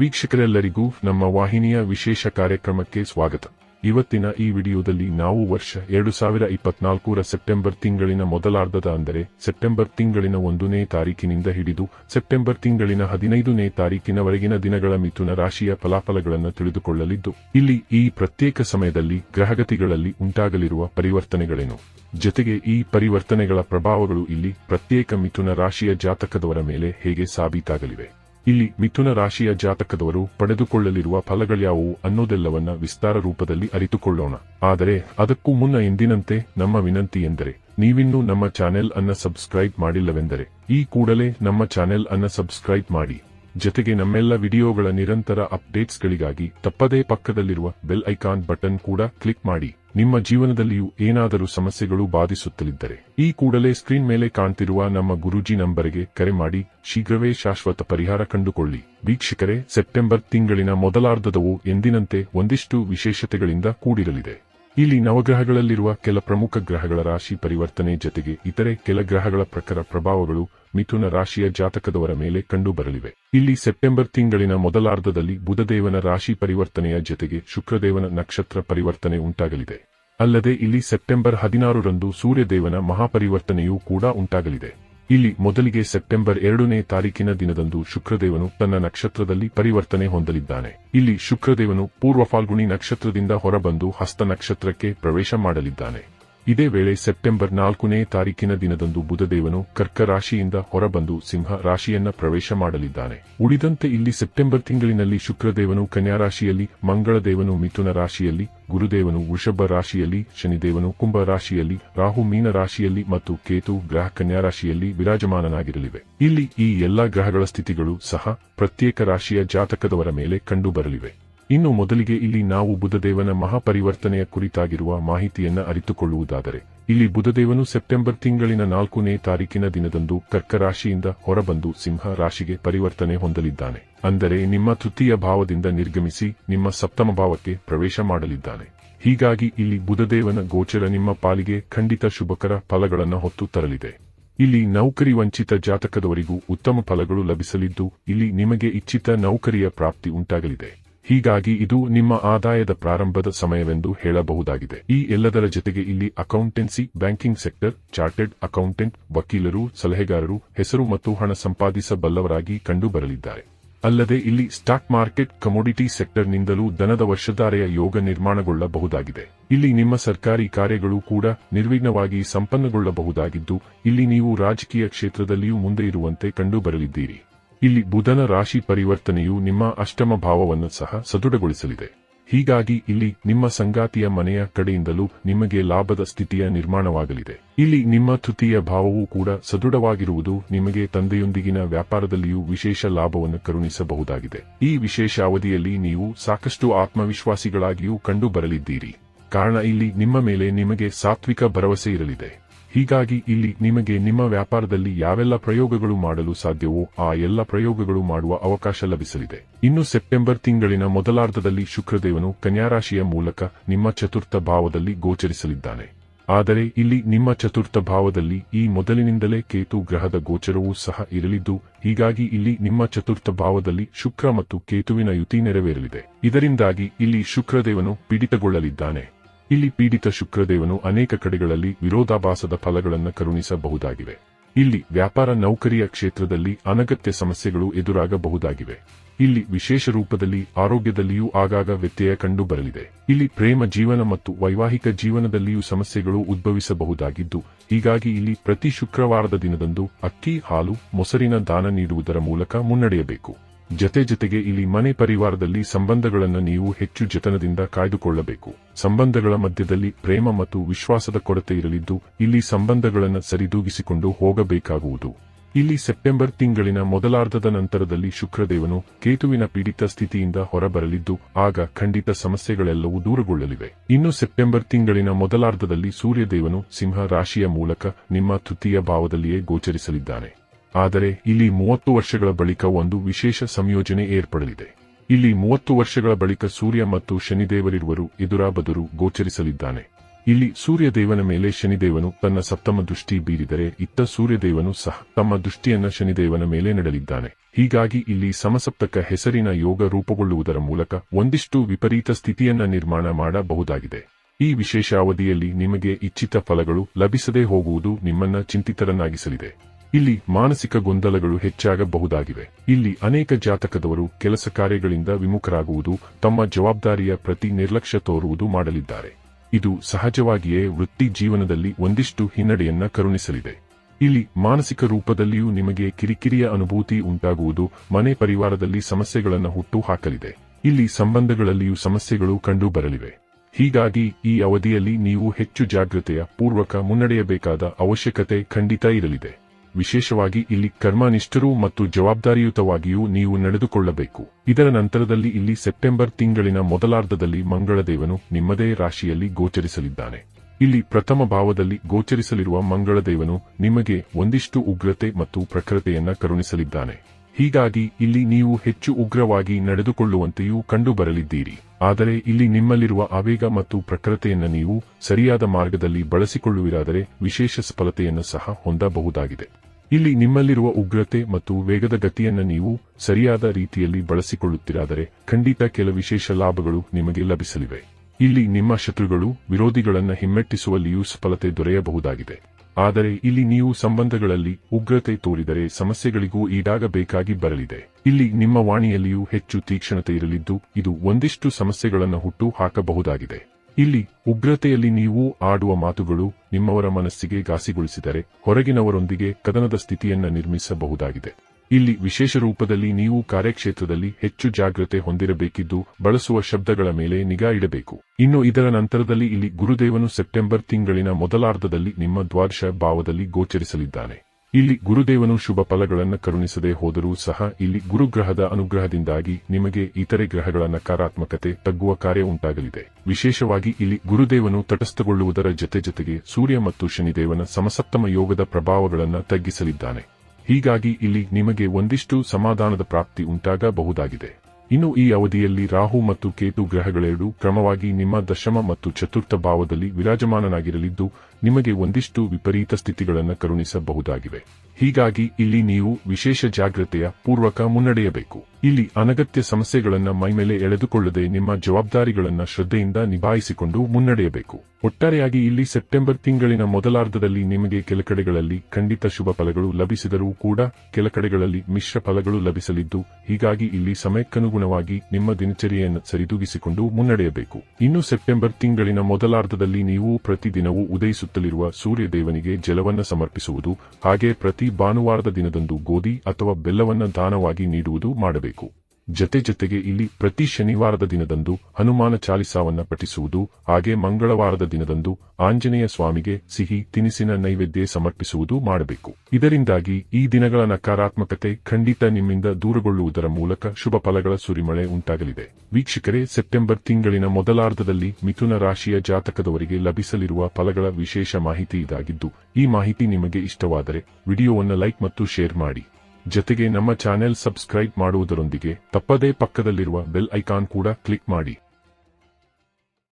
ವೀಕ್ಷಕರೆಲ್ಲರಿಗೂ ನಮ್ಮ ವಾಹಿನಿಯ ವಿಶೇಷ ಕಾರ್ಯಕ್ರಮಕ್ಕೆ ಸ್ವಾಗತ. ಇವತ್ತಿನ ಈ ವಿಡಿಯೋದಲ್ಲಿ ನಾವು ವರ್ಷ ಎರಡು ಸಾವಿರ ಇಪ್ಪತ್ನಾಲ್ಕರ ಸೆಪ್ಟೆಂಬರ್ ತಿಂಗಳಿನ ಮೊದಲಾರ್ಧದ ಅಂದರೆ ಸೆಪ್ಟೆಂಬರ್ ತಿಂಗಳಿನ ಒಂದನೇ ತಾರೀಕಿನಿಂದ ಹಿಡಿದು ಸೆಪ್ಟೆಂಬರ್ ತಿಂಗಳಿನ ಹದಿನೈದನೇ ತಾರೀಕಿನವರೆಗಿನ ದಿನಗಳ ಮಿಥುನ ರಾಶಿಯ ಫಲಾಫಲಗಳನ್ನು ತಿಳಿದುಕೊಳ್ಳಲಿದ್ದು, ಇಲ್ಲಿ ಈ ಪ್ರತ್ಯೇಕ ಸಮಯದಲ್ಲಿ ಗ್ರಹಗತಿಗಳಲ್ಲಿ ಉಂಟಾಗಲಿರುವ ಪರಿವರ್ತನೆಗಳೇನು? ಜೊತೆಗೆ ಈ ಪರಿವರ್ತನೆಗಳ ಪ್ರಭಾವಗಳು ಇಲ್ಲಿ ಪ್ರತ್ಯೇಕ ಮಿಥುನ ರಾಶಿಯ ಜಾತಕದವರ ಮೇಲೆ ಹೇಗೆ ಸಾಬೀತಾಗಲಿವೆ? ಇಲ್ಲಿ ಮಿಥುನ ರಾಶಿಯ ಜಾತಕದವರು ಪಡೆದುಕೊಳ್ಳಲಿರುವ ಫಲಗಳ್ಯಾವುವು ಅನ್ನೋದೆಲ್ಲವನ್ನ ವಿಸ್ತಾರ ರೂಪದಲ್ಲಿ ಅರಿತುಕೊಳ್ಳೋಣ. ಆದರೆ ಅದಕ್ಕೂ ಮುನ್ನ ಎಂದಿನಂತೆ ನಮ್ಮ ವಿನಂತಿ ಎಂದರೆ, ನೀವಿನ್ನೂ ನಮ್ಮ ಚಾನೆಲ್ ಅನ್ನ ಸಬ್ಸ್ಕ್ರೈಬ್ ಮಾಡಿಲ್ಲವೆಂದರೆ, ಈ ಕೂಡಲೇ ನಮ್ಮ ಚಾನೆಲ್ ಅನ್ನ ಸಬ್ಸ್ಕ್ರೈಬ್ ಮಾಡಿ. ಜೊತೆಗೆ ನಮ್ಮೆಲ್ಲ ವಿಡಿಯೋಗಳ ನಿರಂತರ ಅಪ್ಡೇಟ್ಸ್ಗಳಿಗಾಗಿ ತಪ್ಪದೇ ಪಕ್ಕದಲ್ಲಿರುವ ಬೆಲ್ ಐಕಾನ್ ಬಟನ್ ಕೂಡ ಕ್ಲಿಕ್ ಮಾಡಿ. ನಿಮ್ಮ ಜೀವನದಲ್ಲಿಯೂ ಏನಾದರೂ ಸಮಸ್ಯೆಗಳು ಬಾಧಿಸುತ್ತಲಿದ್ದರೆ ಈ ಕೂಡಲೇ ಸ್ಕ್ರೀನ್ ಮೇಲೆ ಕಾಣ್ತಿರುವ ನಮ್ಮ ಗುರೂಜಿ ನಂಬರ್ಗೆ ಕರೆ ಮಾಡಿ. ಶೀಘ್ರವೇ ಶಾಶ್ವತ ಪರಿಹಾರ ಕಂಡುಕೊಳ್ಳಿ. ವೀಕ್ಷಕರೇ, ಸೆಪ್ಟೆಂಬರ್ ತಿಂಗಳಿನ ಮೊದಲಾರ್ಧದವು ಎಂದಿನಂತೆ ಒಂದಿಷ್ಟು ವಿಶೇಷತೆಗಳಿಂದ ಕೂಡಿರಲಿದೆ. ಇಲ್ಲಿ ನವಗ್ರಹಗಳಲ್ಲಿರುವ ಕೆಲ ಪ್ರಮುಖ ಗ್ರಹಗಳ ರಾಶಿ ಪರಿವರ್ತನೆ ಜೊತೆಗೆ ಇತರೆ ಕೆಲ ಗ್ರಹಗಳ ಪ್ರಖರ ಪ್ರಭಾವಗಳು ಮಿಥುನ ರಾಶಿಯ ಜಾತಕದವರ ಮೇಲೆ ಕಂಡುಬರಲಿವೆ. ಇಲ್ಲಿ ಸೆಪ್ಟೆಂಬರ್ ತಿಂಗಳಿನ ಮೊದಲಾರ್ಧದಲ್ಲಿ ಬುಧದೇವನ ರಾಶಿ ಪರಿವರ್ತನೆಯ ಜೊತೆಗೆ ಶುಕ್ರದೇವನ ನಕ್ಷತ್ರ ಪರಿವರ್ತನೆ ಉಂಟಾಗಲಿದೆ. ಅಲ್ಲದೆ ಇಲ್ಲಿ ಸೆಪ್ಟೆಂಬರ್ ಹದಿನಾರರಂದು ಸೂರ್ಯದೇವನ ಮಹಾಪರಿವರ್ತನೆಯೂ ಕೂಡ ಉಂಟಾಗಲಿದೆ. ಇಲ್ಲಿ ಮೊದಲಿಗೆ ಸೆಪ್ಟೆಂಬರ್ ಎರಡನೇ ತಾರೀಕಿನ ದಿನದಂದು ಶುಕ್ರದೇವನು ತನ್ನ ನಕ್ಷತ್ರದಲ್ಲಿ ಪರಿವರ್ತನೆ ಹೊಂದಲಿದ್ದಾನೆ. ಇಲ್ಲಿ ಶುಕ್ರದೇವನು ಪೂರ್ವ ಫಾಲ್ಗುಣಿ ನಕ್ಷತ್ರದಿಂದ ಹೊರಬಂದು ಹಸ್ತ ನಕ್ಷತ್ರಕ್ಕೆ ಪ್ರವೇಶ ಮಾಡಲಿದ್ದಾನೆ. ಇದೇ ವೇಳೆ ಸೆಪ್ಟೆಂಬರ್ ನಾಲ್ಕನೇ ತಾರೀಕಿನ ದಿನದಂದು ಬುಧದೇವನು ಕರ್ಕ ರಾಶಿಯಿಂದ ಹೊರಬಂದು ಸಿಂಹ ರಾಶಿಯನ್ನ ಪ್ರವೇಶ ಮಾಡಲಿದ್ದಾನೆ. ಉಳಿದಂತೆ ಇಲ್ಲಿ ಸೆಪ್ಟೆಂಬರ್ ತಿಂಗಳಿನಲ್ಲಿ ಶುಕ್ರದೇವನು ಕನ್ಯಾ ರಾಶಿಯಲ್ಲಿ ಮಂಗಳದೇವನು ಮಿಥುನ ರಾಶಿಯಲ್ಲಿ, ಗುರುದೇವನು ವೃಷಭ ರಾಶಿಯಲ್ಲಿ, ಶನಿದೇವನು ಕುಂಭ ರಾಶಿಯಲ್ಲಿ, ರಾಹು ಮೀನ ರಾಶಿಯಲ್ಲಿ ಮತ್ತು ಕೇತು ಗ್ರಹ ಕನ್ಯಾ ರಾಶಿಯಲ್ಲಿ ವಿರಾಜಮಾನನಾಗಿರಲಿವೆ. ಇಲ್ಲಿ ಈ ಎಲ್ಲಾ ಗ್ರಹಗಳ ಸ್ಥಿತಿಗಳು ಸಹ ಪ್ರತ್ಯೇಕ ರಾಶಿಯ ಜಾತಕದವರ ಮೇಲೆ ಕಂಡುಬರಲಿವೆ. ಇನ್ನು ಮೊದಲಿಗೆ ಇಲ್ಲಿ ನಾವು ಬುಧದೇವನ ಮಹಾಪರಿವರ್ತನೆಯ ಕುರಿತಾಗಿರುವ ಮಾಹಿತಿಯನ್ನ ಅರಿತುಕೊಳ್ಳುವುದಾದರೆ, ಇಲ್ಲಿ ಬುಧದೇವನು ಸೆಪ್ಟೆಂಬರ್ ತಿಂಗಳಿನ ನಾಲ್ಕನೇ ತಾರೀಕಿನ ದಿನದಂದು ಕರ್ಕ ರಾಶಿಯಿಂದ ಹೊರಬಂದು ಸಿಂಹ ರಾಶಿಗೆ ಪರಿವರ್ತನೆ ಹೊಂದಲಿದ್ದಾನೆ. ಅಂದರೆ ನಿಮ್ಮ ತೃತೀಯ ಭಾವದಿಂದ ನಿರ್ಗಮಿಸಿ ನಿಮ್ಮ ಸಪ್ತಮ ಭಾವಕ್ಕೆ ಪ್ರವೇಶ ಮಾಡಲಿದ್ದಾನೆ. ಹೀಗಾಗಿ ಇಲ್ಲಿ ಬುಧದೇವನ ಗೋಚರ ನಿಮ್ಮ ಪಾಲಿಗೆ ಖಂಡಿತ ಶುಭಕರ ಫಲಗಳನ್ನು ಹೊತ್ತು ತರಲಿದೆ. ಇಲ್ಲಿ ನೌಕರಿ ವಂಚಿತ ಜಾತಕದವರಿಗೂ ಉತ್ತಮ ಫಲಗಳು ಲಭಿಸಲಿದ್ದು, ಇಲ್ಲಿ ನಿಮಗೆ ಇಚ್ಛಿತ ನೌಕರಿಯ ಪ್ರಾಪ್ತಿ ಉಂಟಾಗಲಿದೆ. ಹೀಗಾಗಿ ಇದು ನಿಮ್ಮ ಆದಾಯದ ಪ್ರಾರಂಭದ ಸಮಯವೆಂದು ಹೇಳಬಹುದಾಗಿದೆ. ಈ ಎಲ್ಲದರ ಜೊತೆಗೆ ಇಲ್ಲಿ accountancy, banking sector, chartered accountant, ವಕೀಲರು, ಸಲಹೆಗಾರರು, ಹೆಸರು ಮತ್ತು ಹಣ ಸಂಪಾದಿಸಬಲ್ಲವರಾಗಿ ಕಂಡುಬರಲಿದ್ದಾರೆ. ಅಲ್ಲದೆ ಇಲ್ಲಿ ಸ್ಟಾಕ್ ಮಾರ್ಕೆಟ್, ಕಮೋಡಿಟಿ ಸೆಕ್ಟರ್ನಿಂದಲೂ ದನದ ವರ್ಷಧಾರೆಯ ಯೋಗ ನಿರ್ಮಾಣಗೊಳ್ಳಬಹುದಾಗಿದೆ. ಇಲ್ಲಿ ನಿಮ್ಮ ಸರ್ಕಾರಿ ಕಾರ್ಯಗಳು ಕೂಡ ನಿರ್ವಿಘ್ನವಾಗಿ ಸಂಪನ್ನಗೊಳ್ಳಬಹುದಾಗಿದ್ದು, ಇಲ್ಲಿ ನೀವು ರಾಜಕೀಯ ಕ್ಷೇತ್ರದಲ್ಲಿಯೂ ಮುಂದೆ ಇರುವಂತೆ ಕಂಡುಬರಲಿದ್ದೀರಿ. ಇಲ್ಲಿ ಬುಧನ ರಾಶಿ ಪರಿವರ್ತನೆಯು ನಿಮ್ಮ ಅಷ್ಟಮ ಭಾವವನ್ನು ಸಹ ಸದೃಢಗೊಳಿಸಲಿದೆ. ಹೀಗಾಗಿ ಇಲ್ಲಿ ನಿಮ್ಮ ಸಂಗಾತಿಯ ಮನೆಯ ಕಡೆಯಿಂದಲೂ ನಿಮಗೆ ಲಾಭದ ಸ್ಥಿತಿಯ ನಿರ್ಮಾಣವಾಗಲಿದೆ. ಇಲ್ಲಿ ನಿಮ್ಮ ತೃತೀಯ ಭಾವವೂ ಕೂಡ ಸದೃಢವಾಗಿರುವುದು ನಿಮಗೆ ತಂದೆಯೊಂದಿಗಿನ ವ್ಯಾಪಾರದಲ್ಲಿಯೂ ವಿಶೇಷ ಲಾಭವನ್ನು ಕರುಣಿಸಬಹುದಾಗಿದೆ. ಈ ವಿಶೇಷ ಅವಧಿಯಲ್ಲಿ ನೀವು ಸಾಕಷ್ಟು ಆತ್ಮವಿಶ್ವಾಸಿಗಳಾಗಿಯೂ ಕಂಡುಬರಲಿದ್ದೀರಿ. ಕಾರಣ ಇಲ್ಲಿ ನಿಮ್ಮ ಮೇಲೆ ನಿಮಗೆ ಸಾತ್ವಿಕ ಭರವಸೆ ಇರಲಿದೆ. ಹೀಗಾಗಿ ಇಲ್ಲಿ ನಿಮಗೆ ನಿಮ್ಮ ವ್ಯಾಪಾರದಲ್ಲಿ ಯಾವೆಲ್ಲ ಪ್ರಯೋಗಗಳು ಮಾಡಲು ಸಾಧ್ಯವೋ ಆ ಎಲ್ಲ ಪ್ರಯೋಗಗಳು ಮಾಡುವ ಅವಕಾಶ ಲಭಿಸಲಿದೆ. ಇನ್ನು ಸೆಪ್ಟೆಂಬರ್ ತಿಂಗಳಿನ ಮೊದಲಾರ್ಧದಲ್ಲಿ ಶುಕ್ರದೇವನು ಕನ್ಯಾರಾಶಿಯ ಮೂಲಕ ನಿಮ್ಮ ಚತುರ್ಥ ಭಾವದಲ್ಲಿ ಗೋಚರಿಸಲಿದ್ದಾನೆ. ಆದರೆ ಇಲ್ಲಿ ನಿಮ್ಮ ಚತುರ್ಥ ಭಾವದಲ್ಲಿ ಈ ಮೊದಲಿನಿಂದಲೇ ಕೇತು ಗ್ರಹದ ಗೋಚರವೂ ಸಹ ಇರಲಿದ್ದು, ಹೀಗಾಗಿ ಇಲ್ಲಿ ನಿಮ್ಮ ಚತುರ್ಥ ಭಾವದಲ್ಲಿ ಶುಕ್ರ ಮತ್ತು ಕೇತುವಿನ ಯುತಿ ನೆರವೇರಲಿದೆ. ಇದರಿಂದಾಗಿ ಇಲ್ಲಿ ಶುಕ್ರದೇವನು ಪೀಡಿತಗೊಳ್ಳಲಿದ್ದಾನೆ. ಇಲ್ಲಿ ಪೀಡಿತ ಶುಕ್ರದೇವನು ಅನೇಕ ಕಡೆಗಳಲ್ಲಿ ವಿರೋಧಾಭಾಸದ ಫಲಗಳನ್ನು ಕರುಣಿಸಬಹುದಾಗಿವೆ. ಇಲ್ಲಿ ವ್ಯಾಪಾರ ನೌಕರಿಯ ಕ್ಷೇತ್ರದಲ್ಲಿ ಅನಗತ್ಯ ಸಮಸ್ಯೆಗಳು ಎದುರಾಗಬಹುದಾಗಿವೆ. ಇಲ್ಲಿ ವಿಶೇಷ ರೂಪದಲ್ಲಿ ಆರೋಗ್ಯದಲ್ಲಿಯೂ ಆಗಾಗ ವ್ಯತ್ಯಯ ಕಂಡುಬರಲಿದೆ. ಇಲ್ಲಿ ಪ್ರೇಮ ಜೀವನ ಮತ್ತು ವೈವಾಹಿಕ ಜೀವನದಲ್ಲಿಯೂ ಸಮಸ್ಯೆಗಳು ಉದ್ಭವಿಸಬಹುದಾಗಿದ್ದು, ಹೀಗಾಗಿ ಇಲ್ಲಿ ಪ್ರತಿ ಶುಕ್ರವಾರದ ದಿನದಂದು ಅಕ್ಕಿ, ಹಾಲು, ಮೊಸರಿನ ದಾನ ನೀಡುವುದರ ಮೂಲಕ ಮುನ್ನಡೆಯಬೇಕು. ಜತೆ ಜತೆಗೆ ಇಲ್ಲಿ ಮನೆ ಪರಿವಾರದಲ್ಲಿ ಸಂಬಂಧಗಳನ್ನು ನೀವು ಹೆಚ್ಚು ಜತನದಿಂದ ಕಾಯ್ದುಕೊಳ್ಳಬೇಕು. ಸಂಬಂಧಗಳ ಮಧ್ಯದಲ್ಲಿ ಪ್ರೇಮ ಮತ್ತು ವಿಶ್ವಾಸದ ಕೊರತೆ ಇರಲಿದ್ದು, ಇಲ್ಲಿ ಸಂಬಂಧಗಳನ್ನು ಸರಿದೂಗಿಸಿಕೊಂಡು ಹೋಗಬೇಕಾಗುವುದು. ಇಲ್ಲಿ ಸೆಪ್ಟೆಂಬರ್ ತಿಂಗಳಿನ ಮೊದಲಾರ್ಧದ ನಂತರದಲ್ಲಿ ಶುಕ್ರದೇವನು ಕೇತುವಿನ ಪೀಡಿತ ಸ್ಥಿತಿಯಿಂದ ಹೊರಬರಲಿದ್ದು, ಆಗ ಖಂಡಿತ ಸಮಸ್ಯೆಗಳೆಲ್ಲವೂ ದೂರಗೊಳ್ಳಲಿವೆ. ಇನ್ನು ಸೆಪ್ಟೆಂಬರ್ ತಿಂಗಳಿನ ಮೊದಲಾರ್ಧದಲ್ಲಿ ಸೂರ್ಯದೇವನು ಸಿಂಹ ರಾಶಿಯ ಮೂಲಕ ನಿಮ್ಮ ತೃತೀಯ ಭಾವದಲ್ಲಿಯೇ ಗೋಚರಿಸಲಿದ್ದಾನೆ. ಆದರೆ ಇಲ್ಲಿ ಮೂವತ್ತು ವರ್ಷಗಳ ಬಳಿಕ ಒಂದು ವಿಶೇಷ ಸಂಯೋಜನೆ ಏರ್ಪಡಲಿದೆ. ಇಲ್ಲಿ ಮೂವತ್ತು ವರ್ಷಗಳ ಬಳಿಕ ಸೂರ್ಯ ಮತ್ತು ಶನಿದೇವರಿರುವರು ಎದುರಾಬದರು ಗೋಚರಿಸಲಿದ್ದಾನೆ. ಇಲ್ಲಿ ಸೂರ್ಯದೇವನ ಮೇಲೆ ಶನಿದೇವನು ತನ್ನ ಸಪ್ತಮ ದೃಷ್ಟಿ ಬೀರಿದರೆ ಇತ್ತ ಸೂರ್ಯದೇವನು ಸಹ ತಮ್ಮ ದೃಷ್ಟಿಯನ್ನ ಶನಿದೇವನ ಮೇಲೆ ನೆಡಲಿದ್ದಾನೆ. ಹೀಗಾಗಿ ಇಲ್ಲಿ ಸಮಸಪ್ತಕ ಹೆಸರಿನ ಯೋಗ ರೂಪುಗೊಳ್ಳುವುದರ ಮೂಲಕ ಒಂದಿಷ್ಟು ವಿಪರೀತ ಸ್ಥಿತಿಯನ್ನ ನಿರ್ಮಾಣ ಮಾಡಬಹುದಾಗಿದೆ. ಈ ವಿಶೇಷ ಅವಧಿಯಲ್ಲಿ ನಿಮಗೆ ಇಚ್ಛಿತ ಫಲಗಳು ಲಭಿಸದೇ ಹೋಗುವುದು ನಿಮ್ಮನ್ನ ಚಿಂತಿತರನ್ನಾಗಿಸಲಿದೆ. ಇಲ್ಲಿ ಮಾನಸಿಕ ಗೊಂದಲಗಳು ಹೆಚ್ಚಾಗಬಹುದಾಗಿವೆ. ಇಲ್ಲಿ ಅನೇಕ ಜಾತಕದವರು ಕೆಲಸ ಕಾರ್ಯಗಳಿಂದ ವಿಮುಖರಾಗುವುದು, ತಮ್ಮ ಜವಾಬ್ದಾರಿಯ ಪ್ರತಿ ನಿರ್ಲಕ್ಷ್ಯ ತೋರುವುದು ಮಾಡಲಿದ್ದಾರೆ. ಇದು ಸಹಜವಾಗಿಯೇ ವೃತ್ತಿ ಜೀವನದಲ್ಲಿ ಒಂದಿಷ್ಟು ಹಿನ್ನಡೆಯನ್ನ ಕರುಣಿಸಲಿದೆ. ಇಲ್ಲಿ ಮಾನಸಿಕ ರೂಪದಲ್ಲಿಯೂ ನಿಮಗೆ ಕಿರಿಕಿರಿಯ ಅನುಭೂತಿ ಉಂಟಾಗುವುದು, ಮನೆ ಪರಿವಾರದಲ್ಲಿ ಸಮಸ್ಯೆಗಳನ್ನು ಹುಟ್ಟು ಹಾಕಲಿದೆ ಇಲ್ಲಿ ಸಂಬಂಧಗಳಲ್ಲಿಯೂ ಸಮಸ್ಯೆಗಳು ಕಂಡುಬರಲಿವೆ. ಹೀಗಾಗಿ ಈ ಅವಧಿಯಲ್ಲಿ ನೀವು ಹೆಚ್ಚು ಜಾಗೃತೆಯ ಪೂರ್ವಕ ಮುನ್ನಡೆಯಬೇಕಾದ ಅವಶ್ಯಕತೆ ಖಂಡಿತ ಇರಲಿದೆ. ವಿಶೇಷವಾಗಿ ಇಲ್ಲಿ ಕರ್ಮನಿಷ್ಠರು ಮತ್ತು ಜವಾಬ್ದಾರಿಯುತವಾಗಿಯೂ ನೀವು ನಡೆದುಕೊಳ್ಳಬೇಕು. ಇದರ ನಂತರದಲ್ಲಿ ಇಲ್ಲಿ ಸೆಪ್ಟೆಂಬರ್ ತಿಂಗಳಿನ ಮೊದಲಾರ್ಧದಲ್ಲಿ ಮಂಗಳದೇವನು ನಿಮ್ಮದೇ ರಾಶಿಯಲ್ಲಿ ಗೋಚರಿಸಲಿದ್ದಾನೆ. ಇಲ್ಲಿ ಪ್ರಥಮ ಭಾವದಲ್ಲಿ ಗೋಚರಿಸಲಿರುವ ಮಂಗಳದೇವನು ನಿಮಗೆ ಒಂದಿಷ್ಟು ಉಗ್ರತೆ ಮತ್ತು ಪ್ರಖರತೆಯನ್ನ ಕರುಣಿಸಲಿದ್ದಾನೆ. ಹೀಗಾಗಿ ಇಲ್ಲಿ ನೀವು ಹೆಚ್ಚು ಉಗ್ರವಾಗಿ ನಡೆದುಕೊಳ್ಳುವಂತೆಯೂ ಕಂಡುಬರಲಿದ್ದೀರಿ. ಆದರೆ ಇಲ್ಲಿ ನಿಮ್ಮಲ್ಲಿರುವ ಆವೇಗ ಮತ್ತು ಪ್ರಖರತೆಯನ್ನ ನೀವು ಸರಿಯಾದ ಮಾರ್ಗದಲ್ಲಿ ಬಳಸಿಕೊಳ್ಳುವಿರಾದರೆ ವಿಶೇಷ ಸಫಲತೆಯನ್ನು ಸಹ ಹೊಂದಬಹುದಾಗಿದೆ. ಇಲ್ಲಿ ನಿಮ್ಮಲ್ಲಿರುವ ಉಗ್ರತೆ ಮತ್ತು ವೇಗದ ಗತಿಯನ್ನು ನೀವು ಸರಿಯಾದ ರೀತಿಯಲ್ಲಿ ಬಳಸಿಕೊಳ್ಳುತ್ತಿರಾದರೆ ಖಂಡಿತ ಕೆಲ ವಿಶೇಷ ಲಾಭಗಳು ನಿಮಗೆ ಲಭಿಸಲಿವೆ. ಇಲ್ಲಿ ನಿಮ್ಮ ಶತ್ರುಗಳು ವಿರೋಧಿಗಳನ್ನು ಹಿಮ್ಮೆಟ್ಟಿಸುವಲ್ಲಿಯೂ ಸಫಲತೆ ದೊರೆಯಬಹುದಾಗಿದೆ. ಆದರೆ ಇಲ್ಲಿ ನೀವು ಸಂಬಂಧಗಳಲ್ಲಿ ಉಗ್ರತೆ ತೋರಿದರೆ ಸಮಸ್ಯೆಗಳಿಗೂ ಈಡಾಗಬೇಕಾಗಿ ಬರಲಿದೆ. ಇಲ್ಲಿ ನಿಮ್ಮ ವಾಣಿಯಲ್ಲಿಯೂ ಹೆಚ್ಚು ತೀಕ್ಷ್ಣತೆ ಇರಲಿದ್ದು ಇದು ಒಂದಿಷ್ಟು ಸಮಸ್ಯೆಗಳನ್ನು ಹುಟ್ಟು ಹಾಕಬಹುದಾಗಿದೆ. ಇಲ್ಲಿ ಉಗ್ರತೆಯಲ್ಲಿ ನೀವು ಆಡುವ ಮಾತುಗಳು ನಿಮ್ಮವರ ಮನಸ್ಸಿಗೆ ಘಾಸಿಗೊಳಿಸಿದರೆ ಹೊರಗಿನವರೊಂದಿಗೆ ಕದನದ ಸ್ಥಿತಿಯನ್ನ ನಿರ್ಮಿಸಬಹುದಾಗಿದೆ. ಇಲ್ಲಿ ವಿಶೇಷ ರೂಪದಲ್ಲಿ ನೀವು ಕಾರ್ಯಕ್ಷೇತ್ರದಲ್ಲಿ ಹೆಚ್ಚು ಜಾಗ್ರತೆ ಹೊಂದಿರಬೇಕಿದ್ದು ಬಳಸುವ ಶಬ್ದಗಳ ಮೇಲೆ ನಿಗಾ ಇಡಬೇಕು. ಇನ್ನು ಇದರ ನಂತರದಲ್ಲಿ ಇಲ್ಲಿ ಗುರುದೇವನು ಸೆಪ್ಟೆಂಬರ್ ತಿಂಗಳಿನ ಮೊದಲಾರ್ಧದಲ್ಲಿ ನಿಮ್ಮ ದ್ವಾದಶ ಭಾವದಲ್ಲಿ ಗೋಚರಿಸಲಿದ್ದಾನೆ. ಇಲ್ಲಿ ಗುರುದೇವನು ಶುಭ ಫಲಗಳನ್ನು ಕರುಣಿಸದೆ ಹೋದರೂ ಸಹ ಇಲ್ಲಿ ಗುರುಗ್ರಹದ ಅನುಗ್ರಹದಿಂದಾಗಿ ನಿಮಗೆ ಇತರೆ ಗ್ರಹಗಳ ನಕಾರಾತ್ಮಕತೆ ತಗ್ಗುವ ಕಾರ್ಯ ಉಂಟಾಗಲಿದೆ. ವಿಶೇಷವಾಗಿ ಇಲ್ಲಿ ಗುರುದೇವನು ತಟಸ್ಥಗೊಳ್ಳುವುದರ ಜೊತೆ ಜೊತೆಗೆ ಸೂರ್ಯ ಮತ್ತು ಶನಿದೇವನ ಸಮಸಪ್ತಮ ಯೋಗದ ಪ್ರಭಾವಗಳನ್ನು ತಗ್ಗಿಸಲಿದ್ದಾನೆ. ಹೀಗಾಗಿ ಇಲ್ಲಿ ನಿಮಗೆ ಒಂದಿಷ್ಟು ಸಮಾಧಾನದ ಪ್ರಾಪ್ತಿ ಉಂಟಾಗಬಹುದಾಗಿದೆ. ಇನ್ನು ಈ ಅವಧಿಯಲ್ಲಿ ರಾಹು ಮತ್ತು ಕೇತು ಗ್ರಹಗಳೆರಡು ಕ್ರಮವಾಗಿ ನಿಮ್ಮ ದಶಮ ಮತ್ತು ಚತುರ್ಥ ಭಾವದಲ್ಲಿ ವಿರಾಜಮಾನನಾಗಿರಲಿದ್ದು, ನಿಮಗೆ ಒಂದಿಷ್ಟು ವಿಪರೀತ ಸ್ಥಿತಿಗಳನ್ನು ಕರುಣಿಸಬಹುದಾಗಿವೆ. ಹೀಗಾಗಿ ಇಲ್ಲಿ ನೀವು ವಿಶೇಷ ಜಾಗ್ರತೆಯ ಪೂರ್ವಕ ಮುನ್ನಡೆಯಬೇಕು. ಇಲ್ಲಿ ಅನಗತ್ಯ ಸಮಸ್ಯೆಗಳನ್ನು ಮೈಮೇಲೆ ಎಳೆದುಕೊಳ್ಳದೆ ನಿಮ್ಮ ಜವಾಬ್ದಾರಿಗಳನ್ನ ಶ್ರದ್ಧೆಯಿಂದ ನಿಭಾಯಿಸಿಕೊಂಡು ಮುನ್ನಡೆಯಬೇಕು. ಒಟ್ಟಾರೆಯಾಗಿ ಇಲ್ಲಿ ಸೆಪ್ಟೆಂಬರ್ ತಿಂಗಳಿನ ಮೊದಲಾರ್ಧದಲ್ಲಿ ನಿಮಗೆ ಕೆಲ ಕಡೆಗಳಲ್ಲಿ ಖಂಡಿತ ಶುಭ ಫಲಗಳು ಲಭಿಸಿದರೂ ಕೂಡ ಕೆಲ ಕಡೆಗಳಲ್ಲಿ ಮಿಶ್ರ ಫಲಗಳು ಲಭಿಸಲಿದ್ದು, ಹೀಗಾಗಿ ಇಲ್ಲಿ ಸಮಯಕ್ಕನುಗುಣವಾಗಿ ನಿಮ್ಮ ದಿನಚರಿಯನ್ನು ಸರಿದೂಗಿಸಿಕೊಂಡು ಮುನ್ನಡೆಯಬೇಕು. ಇನ್ನು ಸೆಪ್ಟೆಂಬರ್ ತಿಂಗಳಿನ ಮೊದಲಾರ್ಧದಲ್ಲಿ ನೀವು ಪ್ರತಿದಿನವೂ ಉದಯಿಸುತ್ತಲಿರುವ ಸೂರ್ಯ ದೇವನಿಗೆ ಜಲವನ್ನ ಸಮರ್ಪಿಸುವುದು, ಹಾಗೆ ಪ್ರತಿ ಭಾನುವಾರದ ದಿನದಂದು ಗೋಧಿ ಅಥವಾ ಬೆಲ್ಲವನ್ನು ದಾನವಾಗಿ ನೀಡುವುದು ಮಾಡಬೇಕು. ಜತೆ ಜತೆಗೆ ಇಲ್ಲಿ ಪ್ರತಿ ಶನಿವಾರದ ದಿನದಂದು ಹನುಮಾನ ಚಾಲಿಸಾವನ್ನ ಪಠಿಸುವುದು, ಹಾಗೆ ಮಂಗಳವಾರದ ದಿನದಂದು ಆಂಜನೇಯ ಸ್ವಾಮಿಗೆ ಸಿಹಿ, ತಿನಿಸಿನ ನೈವೇದ್ಯ ಸಮರ್ಪಿಸುವುದು ಮಾಡಬೇಕು. ಇದರಿಂದಾಗಿ ಈ ದಿನಗಳ ನಕಾರಾತ್ಮಕತೆ ಖಂಡಿತ ನಿಮ್ಮಿಂದ ದೂರಗೊಳ್ಳುವುದರ ಮೂಲಕ ಶುಭ ಫಲಗಳ ಸುರಿಮಳೆ ಉಂಟಾಗಲಿದೆ. ವೀಕ್ಷಕರೇ, ಸೆಪ್ಟೆಂಬರ್ ತಿಂಗಳಿನ ಮೊದಲಾರ್ಧದಲ್ಲಿ ಮಿಥುನ ರಾಶಿಯ ಜಾತಕದವರಿಗೆ ಲಭಿಸಲಿರುವ ಫಲಗಳ ವಿಶೇಷ ಮಾಹಿತಿ ಇದಾಗಿದ್ದು, ಈ ಮಾಹಿತಿ ನಿಮಗೆ ಇಷ್ಟವಾದರೆ ವಿಡಿಯೋವನ್ನು ಲೈಕ್ ಮತ್ತು ಶೇರ್ ಮಾಡಿ. ಜತೆಗೆ ನಮ್ಮ ಚಾನೆಲ್ ಸಬ್ಸ್ಕ್ರೈಬ್ ಮಾಡುವುದರೊಂದಿಗೆ ತಪ್ಪದೇ ಪಕ್ಕದಲ್ಲಿರುವ ಬೆಲ್ ಐಕಾನ್ ಕೂಡ ಕ್ಲಿಕ್ ಮಾಡಿ.